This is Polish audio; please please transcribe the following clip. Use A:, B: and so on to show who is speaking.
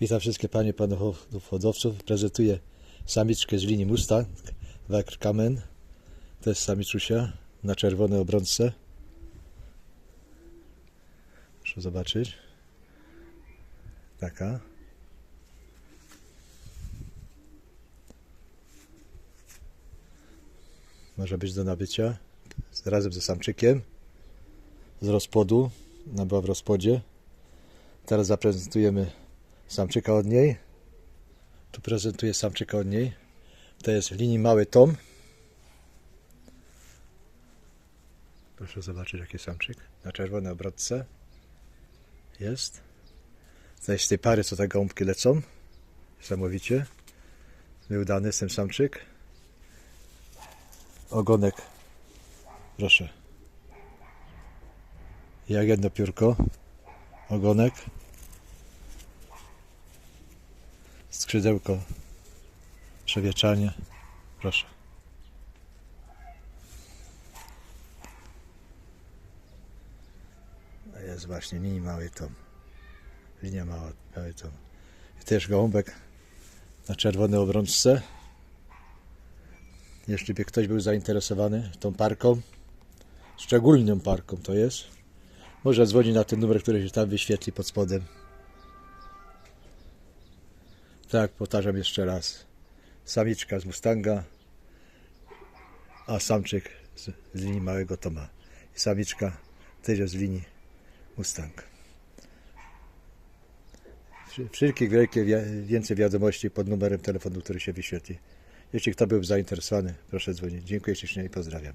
A: Witam wszystkie panie panów hodowców. Prezentuję samiczkę z linii Mustang, Wekr Kamen. To jest samiczusia na czerwonej obrączce. Proszę zobaczyć. Taka. Może być do nabycia razem ze samczykiem z rozpłodu. Ona była w rozpłodzie. Teraz zaprezentujemy samczyka od niej. Tu prezentuję samczyka od niej. To jest w linii mały tom. Proszę zobaczyć jaki samczyk. Na czerwonej obrotce. Jest. Tutaj z tej pary co te gąbki lecą. Niesamowicie. Nieudany jest ten samczyk. Ogonek. Proszę. Jak jedno piórko. Ogonek. Skrzydełko. Przewieczanie. Proszę. Jest właśnie linii mały tom. Linia mała, mały tom. I też gołąbek na czerwonej obrączce. Jeśli by ktoś był zainteresowany tą parką, szczególną parką to jest, może dzwoni na ten numer, który się tam wyświetli pod spodem. Tak, powtarzam jeszcze raz. Samiczka z Mustanga, a samczyk z, z linii Małego Toma. I samiczka też z linii Mustang. Wszelkie wielkie wi- więcej wiadomości pod numerem telefonu, który się wyświetli. Jeśli kto był zainteresowany, proszę dzwonić. Dziękuję ślicznie i pozdrawiam.